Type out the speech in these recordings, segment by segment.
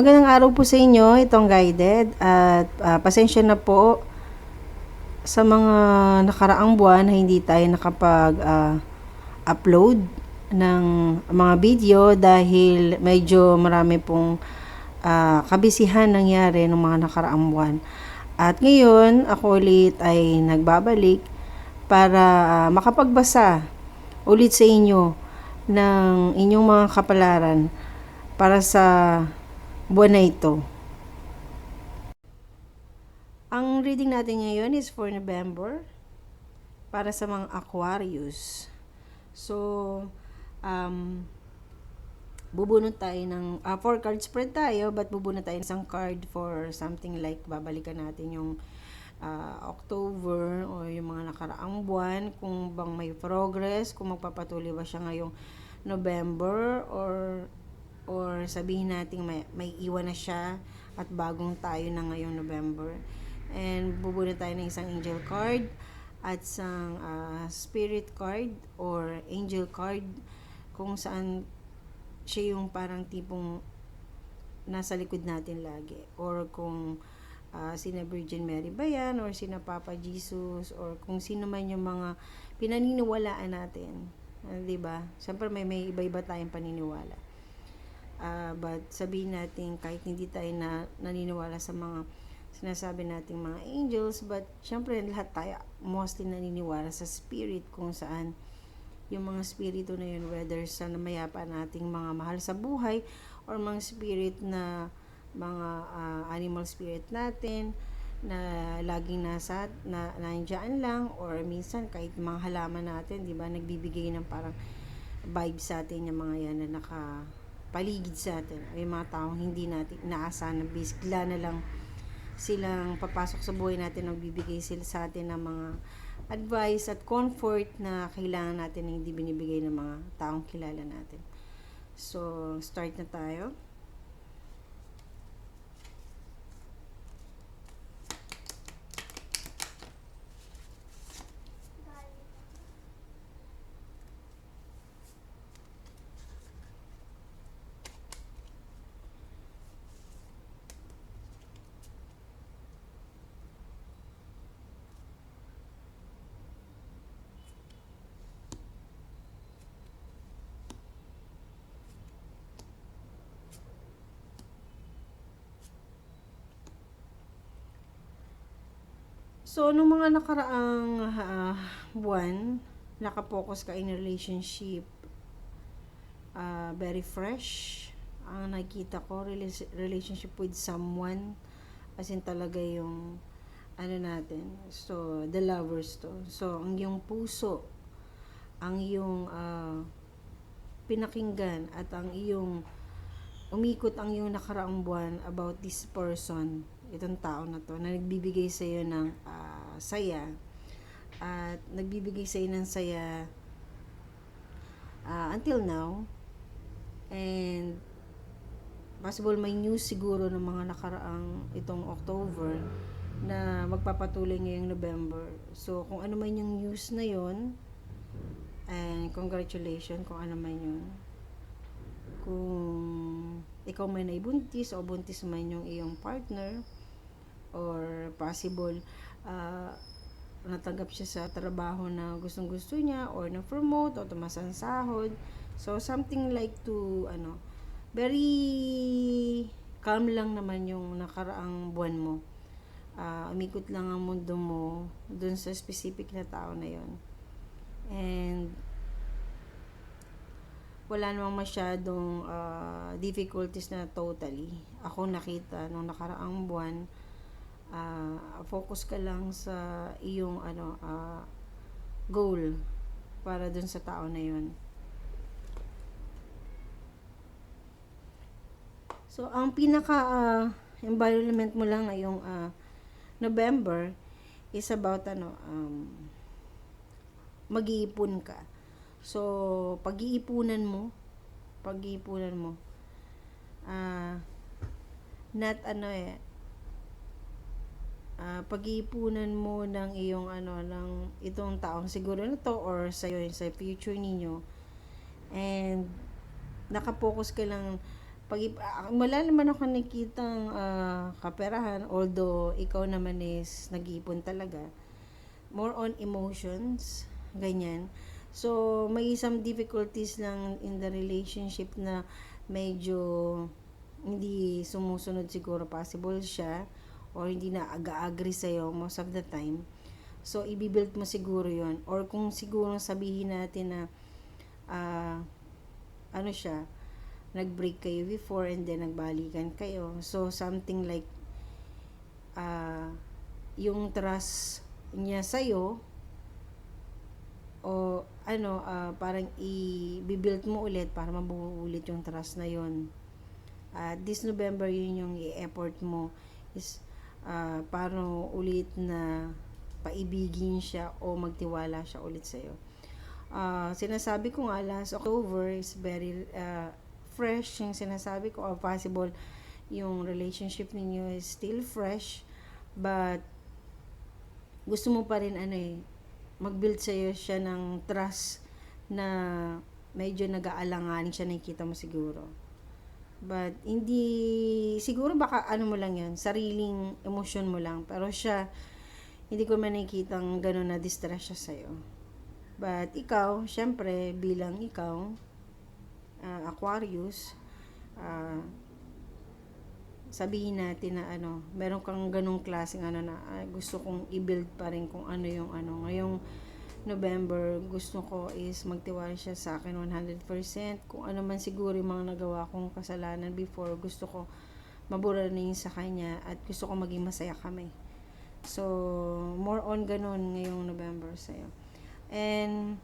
Magandang araw po sa inyo, itong guided at ah, pasensya na po sa mga nakaraang buwan na hindi tayo nakapag ah, upload ng mga video dahil medyo marami pong ah, kabisihan nangyari ng mga nakaraang buwan. At ngayon, ako ulit ay nagbabalik para ah, makapagbasa ulit sa inyo ng inyong mga kapalaran para sa buwan na ito. Ang reading natin ngayon is for November para sa mga Aquarius. So, um, bubunot tayo ng, uh, four card spread tayo, but bubunot tayo ng isang card for something like, babalikan natin yung ah, October o yung mga nakaraang buwan, kung bang may progress, kung magpapatuloy ba siya ngayong November or or sabihin natin may, may iwan na siya at bagong tayo na ngayong November. And bubunot tayo ng isang angel card at isang ah, spirit card or angel card kung saan siya yung parang tipong nasa likod natin lagi or kung ah, sina Virgin Mary ba yan or sina Papa Jesus or kung sino man yung mga pinaniniwalaan natin. Ah, 'di ba? Siyempre may may iba-iba tayong paniniwala. Ah, but sabihin natin kahit hindi tayo na naniniwala sa mga sinasabi nating mga angels, but syempre lahat tayo mostly naniniwala sa spirit kung saan yung mga spirito na yun, whether sa namayapa nating mga mahal sa buhay or mga spirit na mga ah, animal spirit natin na laging nasa na nandiyan lang or minsan kahit mga halaman natin, 'di ba, nagbibigay ng parang vibe sa atin yung mga yan na naka paligid sa atin. Ay mga taong hindi natin inaasahan na bigla na lang silang papasok sa buhay natin nagbibigay sila sa atin ng mga advice at comfort na kailangan natin na hindi binibigay ng mga taong kilala natin. So, start na tayo. So, nung mga nakaraang ah, buwan, nakapokus ka in relationship, ah, very fresh. Ang nakita ko, rela- relationship with someone, as in talaga yung, ano natin, so, the lovers to. So, ang yung puso, ang yung ah, pinakinggan, at ang iyong, umikot ang iyong nakaraang buwan about this person, itong tao na to, na nagbibigay sa iyo ng ah, saya, at nagbibigay sa iyo ng saya ah, until now, and possible may news siguro ng mga nakaraang itong October na magpapatuloy ngayong November. So, kung ano man yung news na yon and congratulations kung ano man yun. Kung ikaw may naibuntis o buntis man yung iyong partner or possible ah, natanggap siya sa trabaho na gustong gusto niya or na-promote o tumaas ang sahod. So, something like to, ano, very calm lang naman yung nakaraang buwan mo. Ah, umikot lang ang mundo mo dun sa specific na tao na yon And, wala namang masyadong ah, difficulties na totally. Ako nakita nung nakaraang buwan, ah, focus ka lang sa iyong ano ah, goal para dun sa tao na yon. So, ang pinaka ah, environment mo lang ngayong ah, November is about ano, um, mag-iipon ka. So, pag-iipunan mo, pag-iipunan mo, ah, not ano eh, ah, pag-iipunan mo ng iyong ano, ng itong taong siguro na to or sa'yo, sa future ninyo, and nakapokus ka lang pag ah, wala naman ako nakitang ah, kaperahan although ikaw naman is nag-iipon talaga. More on emotions ganyan. So may some difficulties lang in the relationship na medyo hindi sumusunod siguro possible siya or hindi na aga-agree sa'yo most of the time so ibibuild mo siguro yon or kung siguro sabihin natin na ah, ano siya nag-break kayo before and then nagbalikan kayo. So, something like, ah, yung trust niya sa'yo, o ano, ah, parang i-build mo ulit para mabuo ulit yung trust na yon. Ah, this November, yun yung i-effort mo is ah, para ulit na paibigin siya o magtiwala siya ulit sa'yo. Ah, sinasabi ko nga last October is very ah, fresh yung sinasabi ko or possible yung relationship ninyo is still fresh but gusto mo pa rin ano eh mag-build sa'yo siya ng trust na medyo nag-aalanganin siya nakikita mo siguro but hindi siguro baka ano mo lang yan sariling emosyon mo lang pero siya hindi ko man nakikitang gano'n na distress siya sa'yo but ikaw syempre bilang ikaw uh, Aquarius, uh, sabihin natin na ano, meron kang ganong klaseng ano na ah, gusto kong i-build pa rin kung ano yung ano. Ngayong November, gusto ko is magtiwala siya sa akin 100%. Kung ano man siguro yung mga nagawa kong kasalanan before, gusto ko mabura na yun sa kanya at gusto ko maging masaya kami. So, more on ganun ngayong November sa'yo. And,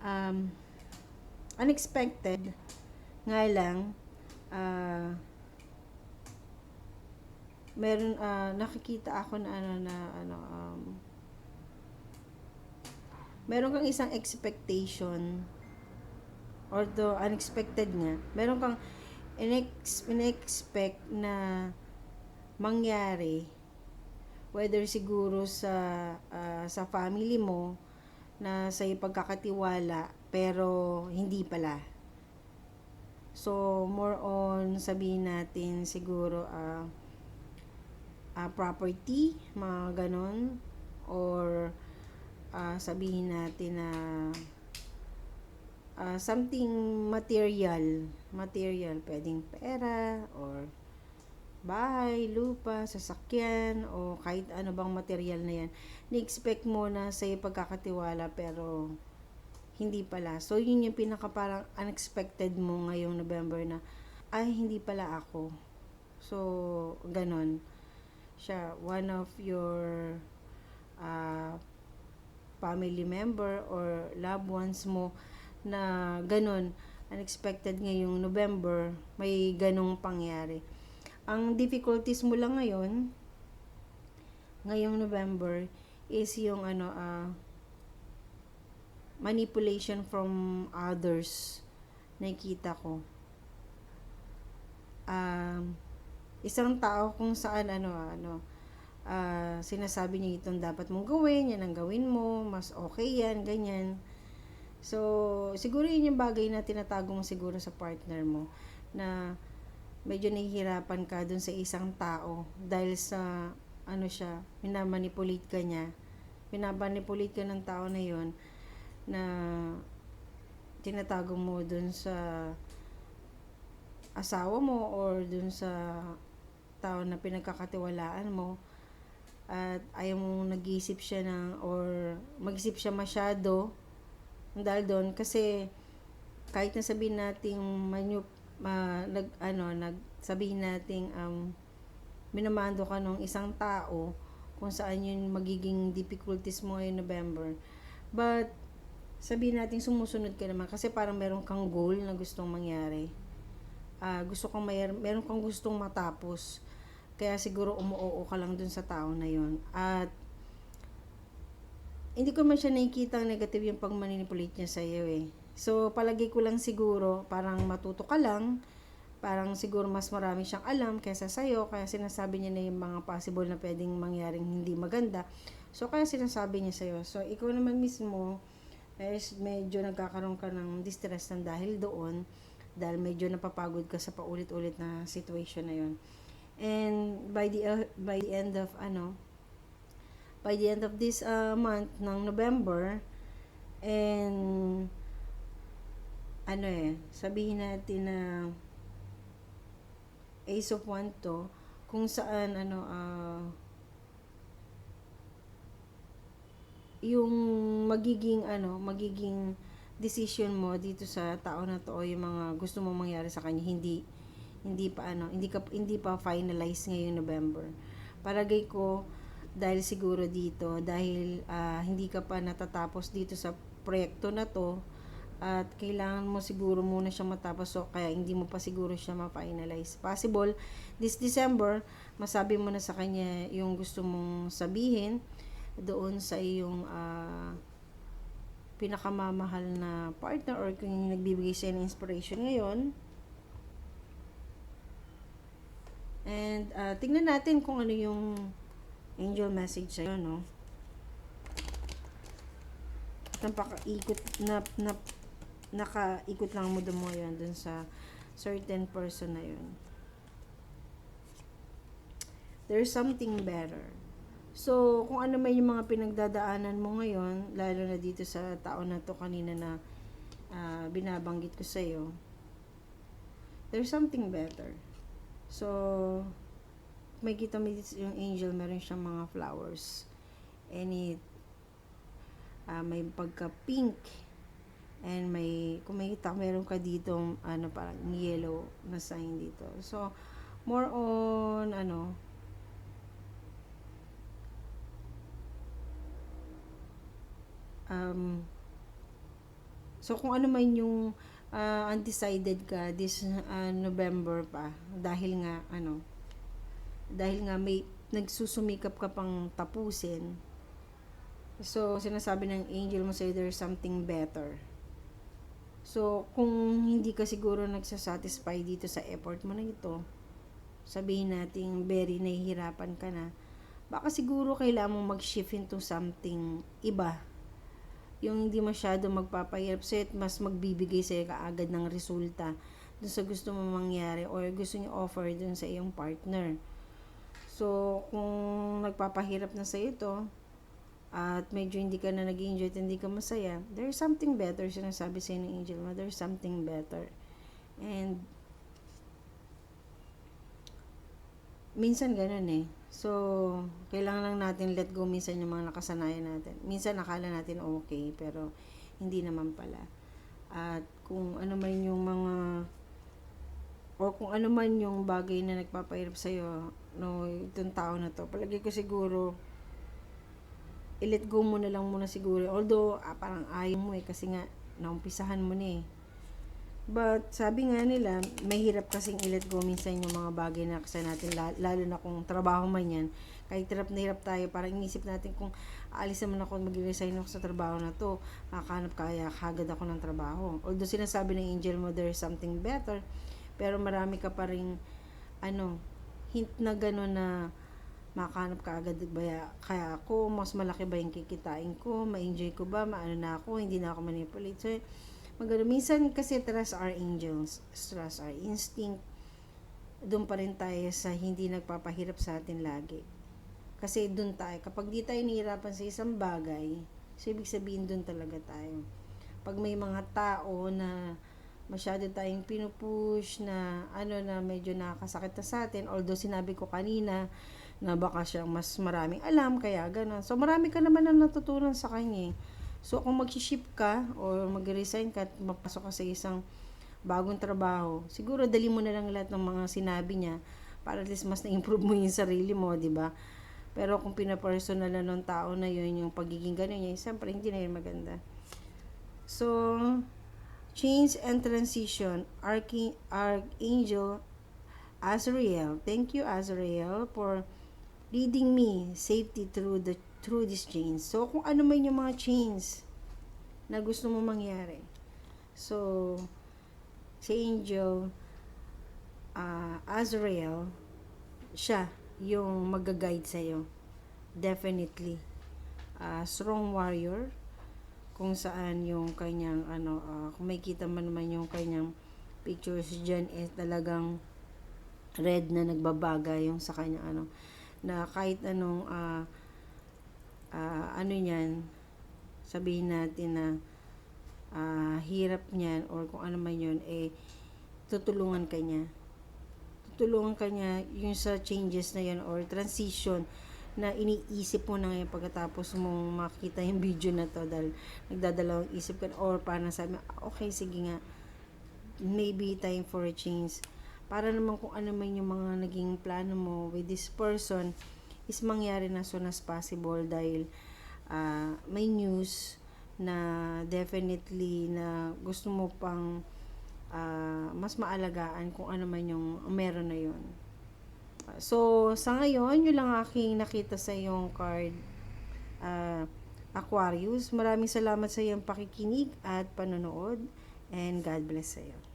um, unexpected nga lang uh, meron uh, nakikita ako na ano na ano um, meron kang isang expectation although unexpected nga meron kang inex, in-expect na mangyari whether siguro sa uh, sa family mo na sa pagkakatiwala pero hindi pala. So, more on sabihin natin siguro uh, uh, property, mga ganon. Or uh, sabihin natin na uh, something material. Material, pwedeng pera or bahay, lupa, sasakyan, o kahit ano bang material na yan. Ni-expect mo na sa pagkakatiwala pero hindi pala. So, yun yung pinaka parang unexpected mo ngayong November na, ay, hindi pala ako. So, ganon. Siya, one of your uh, family member or loved ones mo na ganon, unexpected ngayong November, may ganong pangyari. Ang difficulties mo lang ngayon, ngayong November, is yung ano, ah, uh, manipulation from others nakikita ko um, isang tao kung saan ano ano uh, sinasabi niya itong dapat mong gawin yan ang gawin mo mas okay yan ganyan. So siguro yun yung bagay na tinatago mo siguro sa partner mo na medyo nahihirapan ka dun sa isang tao dahil sa ano siya minamanipulate ka niya. Pinamanipulate ka ng tao na yon na tinatago mo dun sa asawa mo or dun sa tao na pinagkakatiwalaan mo at ayaw mong nag-iisip siya ng or mag-isip siya masyado dahil doon kasi kahit na sabihin nating manyo ma, nag ano nagsabihin nating um minamando ka ng isang tao kung saan yun magiging difficulties mo ngayong November but sabihin natin sumusunod ka naman kasi parang meron kang goal na gustong mangyari. Uh, gusto kang may, meron kang gustong matapos. Kaya siguro umuoo ka lang dun sa tao na yon At hindi ko man siya nakikita ang negative yung pag-manipulate niya sa iyo eh. So, palagi ko lang siguro, parang matuto ka lang, parang siguro mas marami siyang alam kaysa sa'yo, kaya sinasabi niya na yung mga possible na pwedeng mangyaring hindi maganda. So, kaya sinasabi niya sa'yo. So, ikaw naman mismo, is medyo nagkakaroon ka ng distress ng dahil doon dahil medyo napapagod ka sa paulit-ulit na situation na yon and by the uh, by the end of ano by the end of this uh, month ng November and ano eh sabihin natin na Ace of Wands to kung saan ano ah yung magiging ano magiging decision mo dito sa tao na to o yung mga gusto mo mangyari sa kanya hindi hindi pa ano hindi ka hindi pa finalize ngayong November palagay ko dahil siguro dito dahil ah, hindi ka pa natatapos dito sa proyekto na to at kailangan mo siguro muna siya matapos so kaya hindi mo pa siguro siya ma-finalize. Possible this December masabi mo na sa kanya yung gusto mong sabihin doon sa iyong ah, pinakamamahal na partner or kung nagbibigay sa'yo ng inspiration ngayon. And ah, tingnan natin kung ano yung angel message sa'yo, no? Napaka-ikot na, na, nakaikot lang mo mo yun dun sa certain person na yun. There's something better. So, kung ano may yung mga pinagdadaanan mo ngayon, lalo na dito sa tao na to kanina na ah, binabanggit ko sa'yo, there's something better. So, may kita mo yung angel, meron siyang mga flowers. And it, ah, may pagka-pink. And may, kung may kita, meron ka dito, ano, parang yellow na sign dito. So, more on, ano, um, so kung ano man yung ah, undecided ka this ah, November pa. Dahil nga ano dahil nga may nagsusumikap ka pang tapusin. So sinasabi ng angel mo sa'yo there's something better. So kung hindi ka siguro nagsasatisfy dito sa effort mo na ito sabihin natin very nahihirapan ka na baka siguro kailangan mong mag-shift into something iba yung hindi masyado magpapahirap sa'yo at mas magbibigay sa'yo kaagad ng resulta dun sa gusto mo mangyari or gusto niyo offer dun sa iyong partner. So, kung nagpapahirap na sa'yo ito, at medyo hindi ka na nag-enjoy at hindi ka masaya, there's something better, sinasabi sa'yo ng angel mo, there's something better. And, minsan ganun eh. So, kailangan lang natin let go minsan yung mga nakasanayan natin. Minsan nakala natin okay, pero hindi naman pala. At kung ano man yung mga o kung ano man yung bagay na nagpapahirap sa'yo, no, itong tao na to, palagi ko siguro, i-let go mo na lang muna siguro. Although, ah, parang ayaw mo eh, kasi nga, naumpisahan mo na eh. But, sabi nga nila, mahirap kasing i-let go minsan yung mga bagay na kasi natin, la- lalo na kung trabaho man yan. Kahit hirap na hirap tayo, parang inisip natin kung aalis naman ako, mag-resign ako sa trabaho na to, makakanap kaya kagad ako ng trabaho. Although sinasabi ng angel mo, there's something better, pero marami ka pa rin, ano, hint na gano'n na makahanap ka agad ba ya- kaya ako, mas malaki ba yung kikitain ko, ma-enjoy ko ba, maano na ako, hindi na ako manipulate. So, magano minsan kasi trust our angels, trust our instinct, doon pa rin tayo sa hindi nagpapahirap sa atin lagi. Kasi doon tayo, kapag di tayo nahihirapan sa isang bagay, so ibig sabihin doon talaga tayo. Pag may mga tao na masyado tayong pinupush na ano na medyo nakakasakit na sa atin, although sinabi ko kanina na baka siyang mas maraming alam, kaya gano'n. So marami ka naman na natutunan sa kanya eh. So, kung mag-ship ka or mag-resign ka at mapasok ka sa isang bagong trabaho, siguro dali mo na lang lahat ng mga sinabi niya para at least mas na-improve mo yung sarili mo, di ba? Pero kung pinapersonal na ng tao na yun, yung pagiging gano'n niya, siyempre hindi na yun maganda. So, change and transition, Arch- Archangel Azrael. Thank you, Azrael, for leading me safety through the through this change. So, kung ano man yung mga change na gusto mo mangyari. So, si Angel uh, Azrael, siya yung mag-guide sa'yo. Definitely. Uh, strong warrior, kung saan yung kanyang, ano, uh, kung may kita man naman yung kanyang pictures dyan is talagang red na nagbabaga yung sa kanya ano na kahit anong ah, ah, ano niyan sabihin natin na ah, hirap niyan or kung ano man yun eh tutulungan ka niya. Tutulungan ka niya yung sa changes na yun or transition na iniisip mo na ngayon pagkatapos mong makita yung video na to dahil nagdadalawang isip ka or parang sabi mo, okay sige nga. Maybe time for a change. Para naman kung ano man yung mga naging plano mo with this person is mangyari na soon as possible dahil ah, may news na definitely na gusto mo pang ah, mas maalagaan kung ano man yung meron na yun. So, sa ngayon, yun lang aking nakita sa yung card ah, Aquarius. Maraming salamat sa iyong pakikinig at panonood and God bless sa iyo.